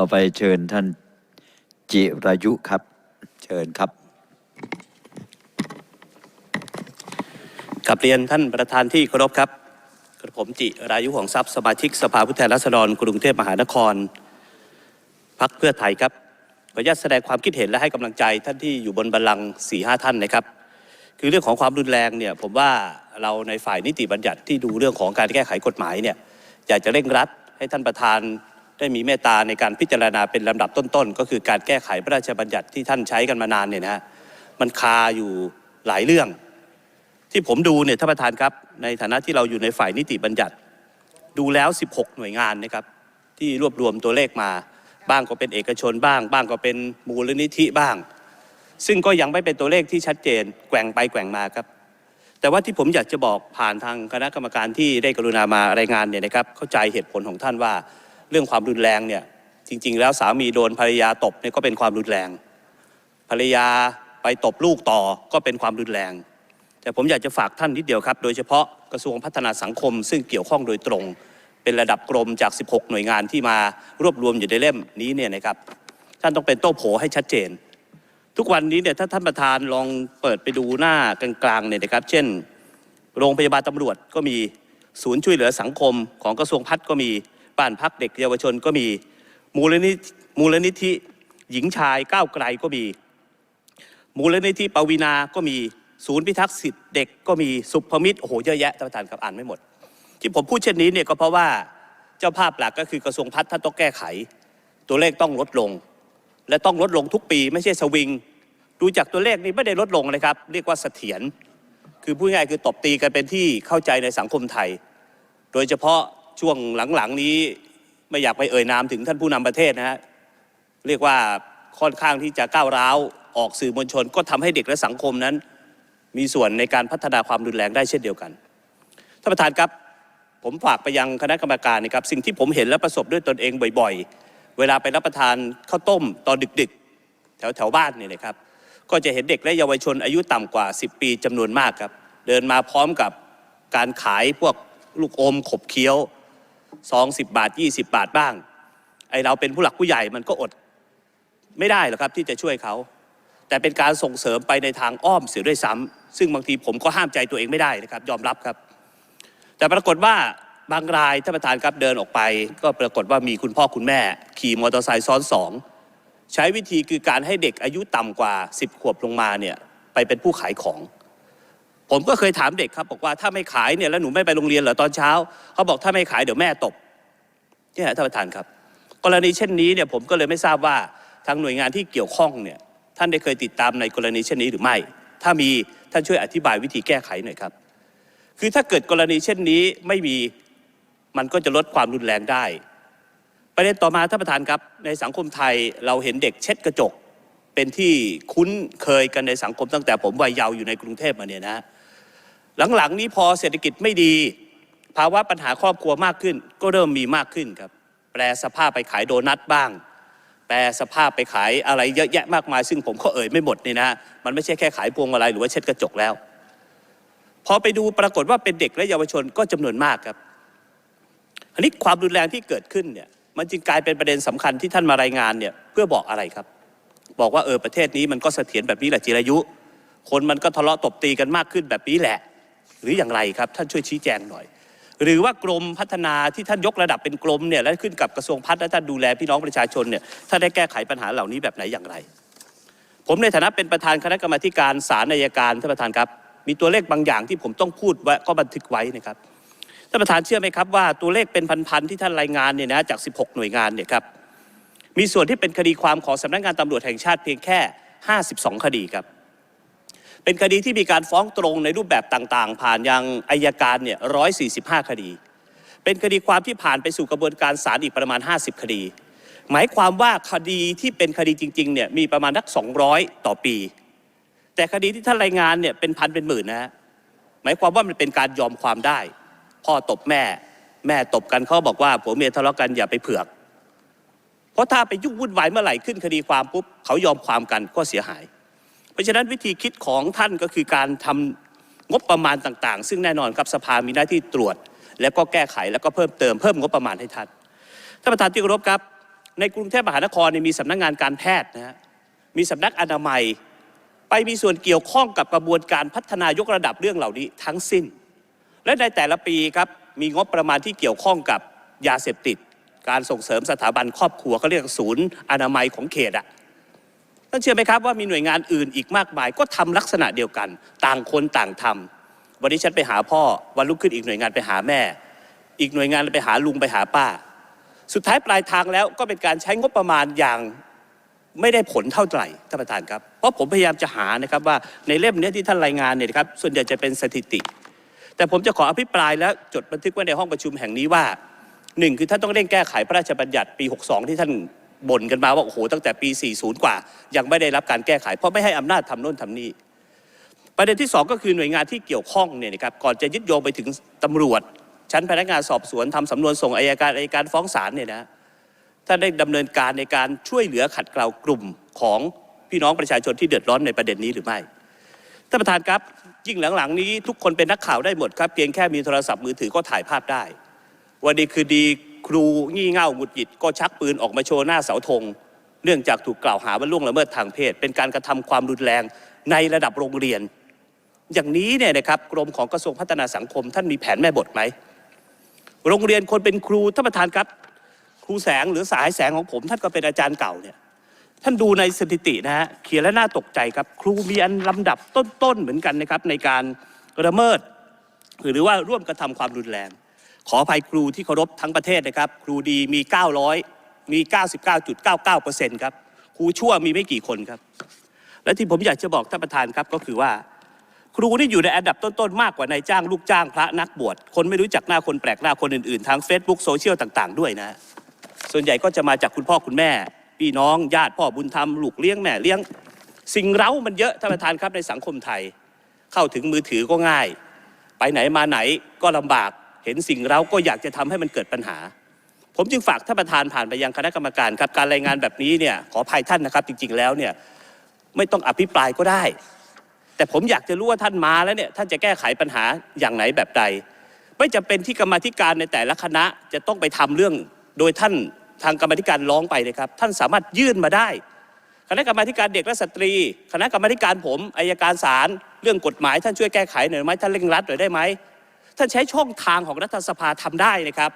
ต่อไปเชิญท่านจิรายุครับ เชิญครับกับเรียนท่านประธานที่เคารพครับกระผมจิรายุของทรัพย์สมาชิกสภาผู้แทนราษฎรกรุงเทพมหานครพักเพื่อไทยครับขออนุญาตแสดงความคิดเห็นและให้กำลังใจท่านที่อยู่บนบัลลังก์สี่ห้าท่านนะครับ คือเรื่องของความรุนแรงเนี่ยผมว่าเราในฝ่ายนิติบัญญัติที่ดูเรื่องของการแก้ไขกฎหมายเนี่ยอยากจะเร่งรัดให้ท่านประธาน ได้มีเมตตาในการพิจารณาเป็นลำดับต้นๆ ก็คือการแก้ไขพระราชบัญญัติที่ท่านใช้กันมานานเนี่ยนะฮะมันคาอยู่หลายเรื่อง ที่ผมดูเนี่ยท่านประธานครับ ในฐานะที่เราอยู่ในฝ่ายนิติบัญญัติ ดูแล้ว 16 หน่วยงานนะครับที่รวบรวมตัวเลขมา บ้างก็เป็นเอกชนบ้าง บ้างก็เป็นมูลนิธิบ้าง ซึ่งก็ยังไม่เป็นตัวเลขที่ชัดเจนแกว่งไปแกว่งมาครับ แต่ว่าที่ผมอยากจะบอกผ่านทางคณะกรรมการที่ได้กรุณามารายงานเนี่ยนะครับเข้าใจเหตุผลของท่านว่า เรื่องความรุนแรงเนี่ยจริง ๆ แล้วสามีโดนภรรยาตบเนี่ยก็เป็นความรุนแรง ภรรยาไปตบลูกต่อก็เป็นความรุนแรง แต่ผมอยากจะฝากท่านนิดเดียวครับ โดยเฉพาะกระทรวงพัฒนาสังคม ซึ่งเกี่ยวข้องโดยตรง เป็นระดับกรมจาก 16 หน่วยงานที่มารวบรวมอยู่ในเล่มนี้เนี่ยนะครับท่านต้องเป็นโต้โผให้ชัดเจน ทุกวันนี้เนี่ยถ้าท่านประธานลองเปิดไปดูหน้ากลางๆเนี่ยนะครับ เช่น โรงพยาบาลตำรวจก็มีศูนย์ช่วยเหลือสังคมของกระทรวงพัฒน์ก็มี บ้านพักเด็กเยาวชนก็มี มูลนิธิมูลนิธิหญิงชายก้าวไกลก็มี มูลนิธิปวีนาก็มีศูนย์พิทักษ์สิทธิ์เด็กก็มีสุภมิตรโอ้โหเยอะแยะท่านประธานครับอ่านไม่หมด ที่ผมพูดเช่นนี้เนี่ยก็เพราะว่าเจ้าภาพหลักก็คือกระทรวงพัฒน์ท่านต้องแก้ไข ตัวเลขต้องลดลง และต้องลดลงทุกปี ไม่ใช่สวิง ดูจากตัวเลขนี้ไม่ได้ลดลงเลยครับ เรียกว่าเสถียรคือพูดง่ายคือตบตีกันเป็นที่เข้าใจในสังคมไทย โดยเฉพาะ ช่วงหลังๆนี้ไม่อยากไปเอ่ยนามถึงท่านผู้นำประเทศนะฮะเรียกว่าค่อนข้างที่จะก้าวร้าวออกสื่อมวลชน ก็ทำให้เด็กและสังคมนั้น มีส่วนในการพัฒนาความรุนแรงได้เช่นเดียวกันท่านประธานครับ ผมฝากไปยังคณะกรรมการนะครับสิ่งที่ผมเห็นและประสบด้วยตนเองบ่อยๆ เวลาไปรับประทานข้าวต้มตอนดึกๆ แถวแถวๆบ้านเนี่ยนะครับ ก็จะเห็นเด็กและเยาวชนอายุต่ำกว่า 10 ปีจำนวนมากครับ เดินมาพร้อมกับการขายพวกลูกอมขบเคี้ยว ซอง10บาท 20 บาทบ้าง ไอเราเป็นผู้หลักผู้ใหญ่มันก็อดไม่ได้หรอกครับที่จะช่วยเขา แต่เป็นการส่งเสริมไปในทางอ้อมเสียด้วยซ้ำซึ่งบางทีผมก็ห้ามใจตัวเองไม่ได้นะครับ ยอมรับครับ แต่ปรากฏว่าบางรายท่านประธานครับเดินออกไป ก็ปรากฏว่ามีคุณพ่อคุณแม่ ขี่มอเตอร์ไซค์ซ้อนสองใช้วิธีคือการให้เด็กอายุต่ำกว่า 10 ขวบลงมาเนี่ยไปเป็นผู้ขายของ ผมก็เคยถามเด็กครับบอกว่าถ้าไม่ขายเนี่ยแล้วหนูไม่ไปโรงเรียนเหรอตอนเช้าเขาบอกถ้าไม่ขายเดี๋ยวแม่ตบเนี่ยท่านประธานครับ กรณีเช่นนี้เนี่ยผมก็เลยไม่ทราบว่าทางหน่วยงานที่เกี่ยวข้องเนี่ยท่านได้เคยติดตามในกรณีเช่นนี้หรือไม่ ถ้ามีท่านช่วยอธิบายวิธีแก้ไขหน่อยครับ คือถ้าเกิดกรณีเช่นนี้ไม่มีมันก็จะลดความรุนแรงได้ ประเด็นต่อมาท่านประธานครับ ในสังคมไทยเราเห็นเด็กเช็ดกระจก เป็นที่คุ้นเคยกันในสังคมตั้งแต่ผมวัยเยาว์อยู่ในกรุงเทพมาเนี่ยนะหลังๆนี้พอเศรษฐกิจไม่ดี ภาวะปัญหาครอบครัวมากขึ้น ก็เริ่มมีมากขึ้นครับ แปลสภาพไปขายโดนัทบ้าง แปลสภาพไปขายอะไรเยอะแยะมากมาย ซึ่งผมก็เอ่ยไม่หมดนี่นะมันไม่ใช่แค่ขายพวงมาลัยหรือว่าเช็ดกระจกแล้ว พอไปดูปรากฏว่าเป็นเด็กและเยาวชนก็จำนวนมากครับอันนี้ความรุนแรงที่เกิดขึ้นเนี่ยมันจึงกลายเป็นประเด็นสำคัญที่ท่านมารายงานเนี่ยเพื่อบอกอะไรครับ บอกว่าเออประเทศนี้มันก็เสถียรแบบนี้แหละจิรายุ คนมันก็ทะเลาะตบตีกันมากขึ้นแบบนี้แหละ หรืออย่างไรครับ ท่านช่วยชี้แจงหน่อย หรือว่ากรมพัฒนาที่ท่านยกระดับเป็นกรมเนี่ยและขึ้นกับกระทรวงพัฒน์และท่านดูแลพี่น้องประชาชนเนี่ยท่านได้แก้ไขปัญหาเหล่านี้แบบไหนอย่างไร ผมในฐานะเป็นประธานคณะกรรมาการศาลอัยการท่านประธานครับ มีตัวเลขบางอย่างที่ผมต้องพูดไว้ก็บันทึกไว้นะครับท่านประธานเชื่อไหมครับว่าตัวเลขเป็นพันๆที่ท่านรายงานเนี่ยนะจาก 16 หน่วยงานเนี่ยครับ มีส่วนที่เป็นคดีความของสำนักงานตำรวจแห่งชาติเพียงแค่ 52 คดีครับ เป็นคดีที่มีการฟ้องตรงในรูปแบบต่างๆ ผ่านยังอายการเนี่ย145 คดี เป็นคดีความที่ผ่านไปสู่กระบวนการศาลอีกประมาณ 50 คดี หมายความว่าคดีที่เป็นคดีจริงๆเนี่ยมีประมาณนัก 200 ต่อปี แต่คดีที่ท่านรายงานเนี่ยเป็นพันเป็นหมื่นนะฮะหมายความว่ามันเป็นการยอมความได้ พ่อตบแม่ แม่ตบกันเขาบอกว่าผัวเมียทะเลาะกันอย่าไปเผือก เพราะถ้าไปยุ่งวุ่นวายเมื่อไหร่ขึ้นคดีความปุ๊บเขายอมความกันก็เสียหาย เพราะฉะนั้นวิธีคิดของท่านก็คือการทำงบประมาณต่างๆ ซึ่งแน่นอนครับสภามีหน้าที่ตรวจ แล้วก็แก้ไขแล้วก็เพิ่มเติมเพิ่มงบประมาณให้ท่านท่านประธานที่เคารพครับ ในกรุงเทพมหานครมีสำนักงานการแพทย์นะฮะมีสำนักอนามัย ไปมีส่วนเกี่ยวข้องกับกระบวนการพัฒนายกระดับเรื่องเหล่านี้ทั้งสิ้น และในแต่ละปีครับมีงบประมาณที่เกี่ยวข้องกับยาเสพติด การส่งเสริมสถาบันครอบครัวเขาเรียกศูนย์อนามัยของเขตอะท่านเชื่อไหมครับว่ามีหน่วยงานอื่นอีกมากมาย ก็ทำลักษณะเดียวกัน ต่างคนต่างทำวันนี้ฉันไปหาพ่อวันรุ่งขึ้นอีกหน่วยงานไปหาแม่ อีกหน่วยงานไปหาลุงไปหาป้า สุดท้ายปลายทางแล้วก็เป็นการใช้งบประมาณอย่างไม่ได้ผลเท่าไหร่ท่านประธานครับ เพราะผมพยายามจะหานะครับว่าในเล่มนี้ที่ท่านรายงานเนี่ยครับส่วนใหญ่จะเป็นสถิติ แต่ผมจะขออภิปรายและจดบันทึกไว้ในห้องประชุมแห่งนี้ว่า หนึ่งคือท่านต้องเร่งแก้ไขพระราชบัญญัติปี 62 ที่ท่านบ่นกันมาว่าโอ้โหตั้งแต่ปี 40 กว่า ยังไม่ได้รับการแก้ไข เพราะไม่ให้อำนาจทำโน่นทำนี่ประเด็นที่สองก็คือหน่วยงานที่เกี่ยวข้องเนี่ยนะครับก่อนจะยึดโยงไปถึงตำรวจ ชั้นพนักงานสอบสวนทำสำนวนส่งอายการอายการฟ้องศาลเนี่ยนะท่านได้ดำเนินการในการช่วยเหลือขัดเกลากลุ่มของพี่น้องประชาชนที่เดือดร้อนในประเด็นนี้หรือไม่ท่านประธานครับยิ่งหลังๆนี้ทุกคนเป็นนักข่าวได้หมดครับเพียงแค่มีโทรศัพท์มือถือก็ถ่ายภาพได้ วันดีคือดีครูงี่เง่าหงุดหงิดก็ชักปืนออกมาโชว์หน้าเสาธง เนื่องจากถูกกล่าวหาว่าล่วงละเมิดทางเพศ เป็นการกระทำความรุนแรงในระดับโรงเรียน อย่างนี้เนี่ยนะครับกรมของกระทรวงพัฒนาสังคม ท่านมีแผนแม่บทไหมโรงเรียนคนเป็นครูท่านประธานครับ ครูแสงหรือสายแสงของผม ท่านก็เป็นอาจารย์เก่าเนี่ยท่านดูในสถิตินะฮะเขียนแล้วน่าตกใจครับ ครูมีอันลำดับต้นๆเหมือนกันนะครับในการละเมิด หรือว่าร่วมกระทำความรุนแรง ขออภัยครูที่เคารพทั้งประเทศนะครับ ครูดีมี 900 มี 99.99%ครับ ครูชั่วมีไม่กี่คนครับ และที่ผมอยากจะบอกท่านประธานครับก็คือว่า ครูที่อยู่ในอันดับต้นๆ มากกว่านายจ้างลูกจ้างพระนักบวช คนไม่รู้จักหน้าคนแปลกหน้าคนอื่นๆ ทาง Facebook โซเชียลต่างๆ ด้วยนะ ส่วนใหญ่ก็จะมาจากคุณพ่อคุณแม่ พี่น้องญาติพ่อบุญธรรมลูกเลี้ยงแม่เลี้ยง สิ่งเร้ามันเยอะท่านประธานครับในสังคมไทย เข้าถึงมือถือก็ง่าย ไปไหนมาไหนก็ลำบาก เห็นสิ่งเราก็อยากจะทำให้มันเกิดปัญหา ผมจึงฝากท่านประธานผ่านไปยังคณะกรรมการครับการรายงานแบบนี้เนี่ยขอภัยท่านนะครับจริง ๆแล้วเนี่ยไม่ต้องอภิปรายก็ได้ แต่ผมอยากจะรู้ว่าท่านมาแล้วเนี่ยท่านจะแก้ไขปัญหาอย่างไหนแบบใด ไม่จำเป็นที่กรรมธิการในแต่ละคณะจะต้องไปทำเรื่อง โดยท่านทางกรรมธิการร้องไปเลยครับ ท่านสามารถยื่นมาได้ คณะกรรมการเด็กและสตรี คณะกรรมการผมอายการศาลเรื่องกฎหมายท่านช่วยแก้ไขหน่อยไหมท่านเร่งรัดหน่อยได้ไหม ท่านใช้ช่องทางของรัฐสภาทำได้นะครับ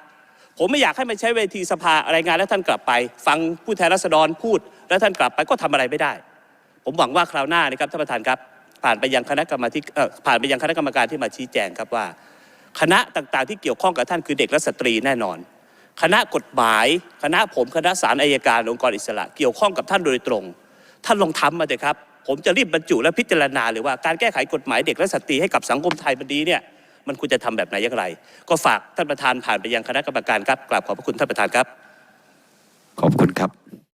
ผมไม่อยากให้มันใช้เวทีสภารายงานแล้วท่านกลับไป ฟังผู้แทนราษฎรพูด แล้วท่านกลับไปก็ทำอะไรไม่ได้ ผมหวังว่าคราวหน้านะครับท่านประธานครับผ่านไปยังคณะกรรมกาธิเอ่ผ่านไปยังคณะกรรมการที่มาชี้แจงครับว่า คณะต่างๆ ที่เกี่ยวข้องกับท่านคือเด็กและสตรีแน่นอน คณะกฎหมาย คณะผมคณะศาลอายการองค์กรอิสระ เกี่ยวข้องกับท่านโดยตรง ท่านลองทำมาเถอะครับ ผมจะรีบบรรจุและพิจารณาเลยว่าการแก้ไขกฎหมายเด็กและสตรีให้กับสังคมไทยบันนี้เนี่ย มันควรจะทำแบบไหนอย่างไร ก็ฝากท่านประธานผ่านไปยังคณะกรรมการครับกราบขอบพระคุณท่านประธานครับ ขอบคุณครับ